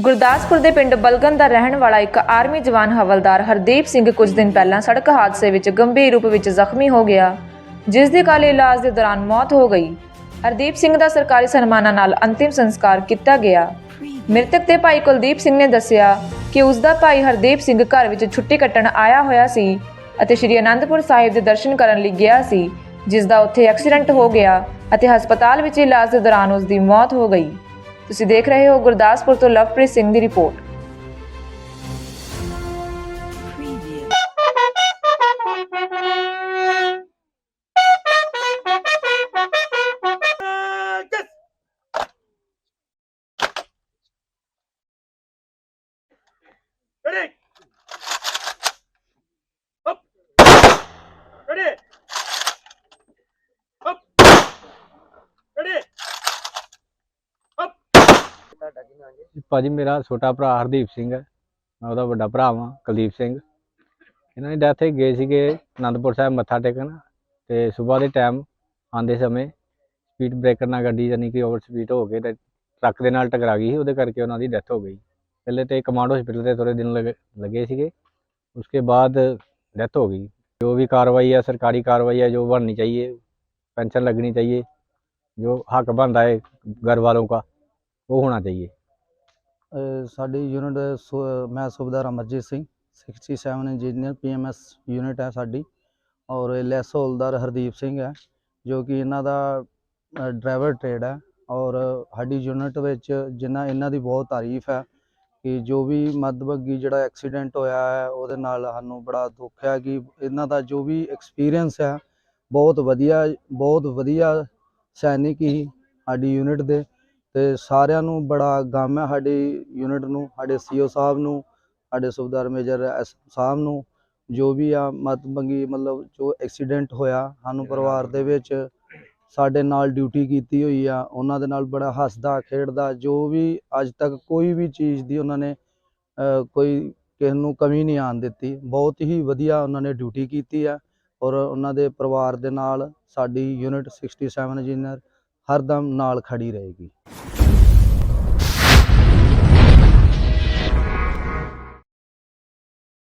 ਗੁਰਦਾਸਪੁਰ ਦੇ ਪਿੰਡ ਬਲਗਨ ਦਾ ਰਹਿਣ ਵਾਲਾ ਇੱਕ ਆਰਮੀ ਜਵਾਨ ਹਵਲਦਾਰ ਹਰਦੀਪ ਸਿੰਘ ਕੁਝ ਦਿਨ ਪਹਿਲਾਂ ਸੜਕ ਹਾਦਸੇ ਵਿੱਚ ਗੰਭੀਰ ਰੂਪ ਵਿੱਚ ਜ਼ਖਮੀ ਹੋ ਗਿਆ, ਜਿਸ ਦੀ ਕੱਲ੍ਹ ਇਲਾਜ ਦੇ ਦੌਰਾਨ ਮੌਤ ਹੋ ਗਈ। ਹਰਦੀਪ ਸਿੰਘ ਦਾ ਸਰਕਾਰੀ ਸਨਮਾਨਾਂ ਨਾਲ ਅੰਤਿਮ ਸੰਸਕਾਰ ਕੀਤਾ ਗਿਆ। ਮ੍ਰਿਤਕ ਦੇ ਭਾਈ ਕੁਲਦੀਪ ਸਿੰਘ ਨੇ ਦੱਸਿਆ ਕਿ ਉਸ ਦਾ ਭਾਈ ਹਰਦੀਪ ਸਿੰਘ ਘਰ ਵਿੱਚ ਛੁੱਟੀ ਕੱਟਣ ਆਇਆ ਹੋਇਆ ਸੀ ਅਤੇ ਸ਼੍ਰੀ ਅਨੰਦਪੁਰ ਸਾਹਿਬ ਦੇ ਦਰਸ਼ਨ ਕਰਨ ਲਈ ਗਿਆ ਸੀ, ਜਿਸ ਦਾ ਉੱਥੇ ਐਕਸੀਡੈਂਟ ਹੋ ਗਿਆ ਅਤੇ ਹਸਪਤਾਲ ਵਿੱਚ ਇਲਾਜ ਦੇ ਦੌਰਾਨ ਉਸ ਦੀ ਮੌਤ ਹੋ ਗਈ। ਤੁਸੀਂ ਦੇਖ ਰਹੇ ਹੋ ਗੁਰਦਾਸਪੁਰ ਤੋਂ ਲਵਪ੍ਰੀਤ ਸਿੰਘ ਦੀ ਰਿਪੋਰਟ। ਜੀ ਭਾਜੀ ਮੇਰਾ ਛੋਟਾ ਭਰਾ ਹਰਦੀਪ ਸਿੰਘ ਹੈ ਮੈਂ ਉਹਦਾ ਵੱਡਾ ਭਰਾ ਵਾਂ ਕੁਲਦੀਪ ਸਿੰਘ ਇਹਨਾਂ ਦੀ ਡੈਥ ਗਏ ਸੀਗੇ ਆਨੰਦਪੁਰ ਸਾਹਿਬ ਮੱਥਾ ਟੇਕਣ ਤੇ ਸਵੇਰ ਦੇ ਟਾਈਮ ਆਉਂਦੇ ਸਮੇਂ ਸਪੀਡ ਬ੍ਰੇਕਰ ਨਾਲ ਗੱਡੀ ਜਾਨੀ ਕਿ ਓਵਰ ਸਪੀਡ ਹੋ ਕੇ ਤੇ ਟਰੱਕ ਦੇ ਨਾਲ ਟਕਰਾ ਗਈ ਸੀ ਉਹਦੇ ਕਰਕੇ ਉਹਨਾਂ ਦੀ ਡੈਥ ਹੋ ਗਈ ਪਹਿਲੇ ਤੇ ਕਮਾਂਡ ਹਸਪੀਟਲ ਦੇ ਥੋੜੇ ਦਿਨ ਲਗੇ ਲੱਗੇ ਸੀਗੇ ਉਸਕੇ ਬਾਅਦ ਡੈਥ ਹੋ ਗਈ ਜੋ ਵੀ कार्रवाई है सरकारी कार्रवाई है जो बननी चाहिए पेंशन लगनी चाहिए जो हक बनता है घर वालों का वो होना चाहिए ਅਹ ਸਾਡੀ ਯੂਨਿਟ ਮੈਂ ਸੁਬੇਦਾਰ Amarjeet Singh 67 engineer PMS unit ਹੈ ਸਾਡੀ ਔਰ ਲੈਸ ਹੋਲਦਾਰ ਹਰਦੀਪ ਸਿੰਘ ਹੈ, ਜੋ ਕਿ ਇਹਨਾਂ ਦਾ ਡਰਾਈਵਰ ਟ੍ਰੇਡ ਹੈ ਔਰ ਸਾਡੀ ਯੂਨਿਟ ਵਿੱਚ ਜਿਨ੍ਹਾਂ ਇਹਨਾਂ ਦੀ ਬਹੁਤ ਤਾਰੀਫ ਹੈ ਕਿ ਜੋ ਵੀ ਮੱਧਵੱਗੀ ਜਿਹੜਾ ਐਕਸੀਡੈਂਟ ਹੋਇਆ ਹੈ, ਉਹਦੇ ਨਾਲ ਸਾਨੂੰ ਬੜਾ ਦੁੱਖ ਹੈ ਕਿ ਇਹਨਾਂ ਦਾ ਜੋ ਵੀ ਐਕਸਪੀਰੀਅੰਸ ਹੈ, ਬਹੁਤ ਵਧੀਆ ਬਹੁਤ ਵਧੀਆ ਸੈਨਿਕ ਹੀ ਸਾਡੀ ਯੂਨਿਟ ਦੇ ਤੇ ਸਾਰਿਆਂ ਨੂੰ ਬੜਾ ਗਮ ਹੈ ਸਾਡੀ ਯੂਨਿਟ ਨੂੰ, ਸਾਡੇ ਸੀਓ ਸਾਹਿਬ ਨੂੰ, ਸਾਡੇ ਸੁਬੇਦਾਰ ਮੇਜਰ ਐਸ ਸਾਹਿਬ ਨੂੰ, ਜੋ ਵੀ ਆ ਮਤਬੰਗੀ ਮਤਲਬ ਜੋ ਐਕਸੀਡੈਂਟ ਹੋਇਆ ਸਾਨੂੰ ਪਰਿਵਾਰ ਦੇ ਵਿੱਚ, ਸਾਡੇ ਨਾਲ ਡਿਊਟੀ ਕੀਤੀ ਹੋਈ ਆ, ਉਹਨਾਂ ਦੇ ਨਾਲ ਬੜਾ ਹੱਸਦਾ, ਖੇਡਦਾ, ਜੋ ਵੀ ਅੱਜ ਤੱਕ ਕੋਈ ਵੀ ਚੀਜ਼ ਦੀ ਉਹਨਾਂ ਨੇ ਕੋਈ ਕਿਸੇ ਨੂੰ ਕਮੀ ਨਹੀਂ ਆਣ ਦਿੱਤੀ, ਬਹੁਤ ਹੀ ਵਧੀਆ ਉਹਨਾਂ ਨੇ ਡਿਊਟੀ ਕੀਤੀ ਆ, ਔਰ ਉਹਨਾਂ ਦੇ ਪਰਿਵਾਰ ਦੇ ਨਾਲ ਸਾਡੀ ਯੂਨਿਟ 67 ਇੰਜੀਨੀਅਰ ਹਰਦਮ ਨਾਲ ਖੜੀ ਰਹੇਗੀ।